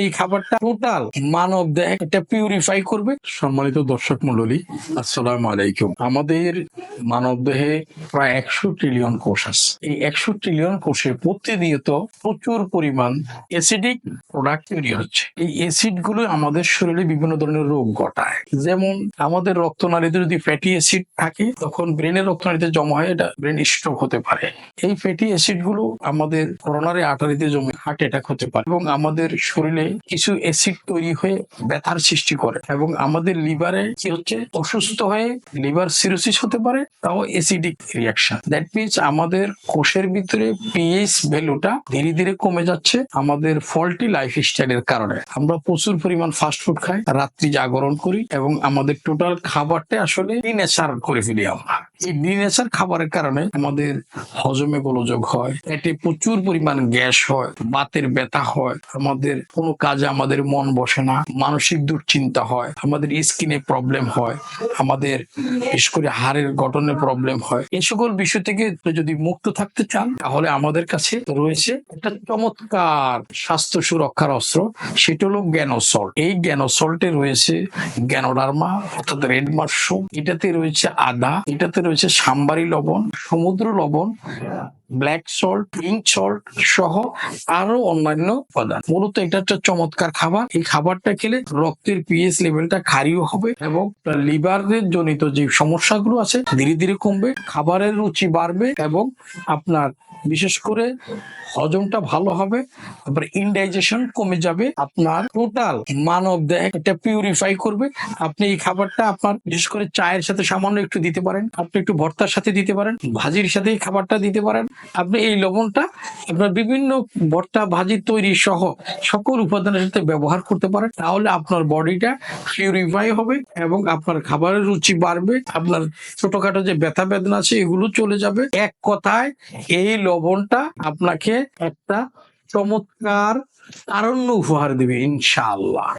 এই খাবারটা টোটাল মানব দেহ এটা পিউরিফাই করবে। সম্মানিত দর্শক মন্ডলী আসসালামু আলাইকুম। আমাদের মানব দেহে প্রায় একশো ট্রিলিয়ন কোষ আছে। এই একশো ট্রিলিয়ন কোষে প্রতিনিয়ত প্রচুর পরিমাণ প্রোডাক্ট তৈরি হচ্ছে। এই গুলো আমাদের শরীরে বিভিন্ন ধরনের রোগ ঘটায়। যেমন আমাদের রক্তনালীতে যদি ফ্যাটি অ্যাসিড থাকে, তখন ব্রেনের রক্তনালীতে জমা হয় এটা ব্রেন স্ট্রোক হতে পারে। এই ফ্যাটি অ্যাসিডগুলো আমাদের করোনারি আটারিতে জমে হার্ট অ্যাটাক হতে পারে এবং আমাদের শরীরে কিছু অ্যাসিড তৈরি হয়ে ব্যথার সৃষ্টি করে। এবং আমাদের লিভারে কি হচ্ছে? অসুস্থ হয়ে লিভার সিরোসিস হতে পারে, তাও অ্যাসিডিক রিয়াকশন দ্যাট মিনস আমাদের কোষের ভিতরে পিএইচ ভ্যালুটা ধীরে ধীরে কমে যাচ্ছে আমাদের ফল্টি লাইফ স্টাইলের কারণে। আমরা প্রচুর পরিমাণ ফাস্ট ফুড খাই, রাত্রি জাগরণ করি এবং আমাদের টোটাল খাবারটা আসলে ডিনেচার করে ফেলি আমরা। এই ডিনেচার খাবারের কারণে আমাদের হজমে গোলযোগ হয়। পেটে প্রচুর পরিমাণ গ্যাস হয়, বাতের ব্যথা হয়, আমাদের কোনো কাজে আমাদের মন বসে না, মানসিক দুশ্চিন্তা হয়, আমাদের স্কিনে প্রবলেম হয়, আমাদের বিশেষ করে হাড়ের গঠনে প্রবলেম হয়। এই সকল বিষয় থেকে যদি মুক্ত থাকতে চান, তাহলে আমাদের কাছে রয়েছে একটা চমৎকার স্বাস্থ্য সুরক্ষার অস্ত্র, সেটা হলো জ্ঞানোসল্ট এই জ্ঞানোসল্টে রয়েছে জ্ঞানোডার্মা অর্থাৎ রেড মাশরুম এটাতে রয়েছে আদা, এটাতে রয়েছে সাম্বারি লবণ, সমুদ্র লবণ, ব্ল্যাক সল্ট, পিঙ্ক সল্ট সহ আরও অন্যান্য উপাদান। মূলত এটা একটা চমৎকার খাবার। এই খাবারটা খেলে রক্তের পিএস লেভেলটা খারিও হবে এবং লিভারের জনিত যে সমস্যাগুলো আছে, ধীরে ধীরে কমবে, খাবারের রুচি বাড়বে এবং আপনার বিশেষ করে হজমটা ভালো হবে, তারপরে ইনডাইজেশন কমে যাবে, আপনার টোটাল মানব দেহ এটা পিউরিফাই করবে। আপনি এই খাবারটা আপনার, বিশেষ করে চায়ের সাথে সামান্য একটু দিতে পারেন, আপনি একটু ভর্তার সাথে দিতে পারেন, ভাজির সাথে এই খাবারটা দিতে পারেন। আপনি এই লবণটা আপনার বিভিন্ন ভর্তা ভাজি তৈরি সহ সকল উপাদানের সাথে ব্যবহার করতে পারেন। তাহলে আপনার বডিটা পিউরিফাই হবে এবং আপনার খাবারের রুচি বাড়বে। আপনার ছোটখাটো যে ব্যথা বেদনা আছে, এগুলো চলে যাবে। এক কথায়, এই লবণটা আপনাকে একটা চমৎকার তারণ্য উপহার দেবে, ইনশাআল্লাহ।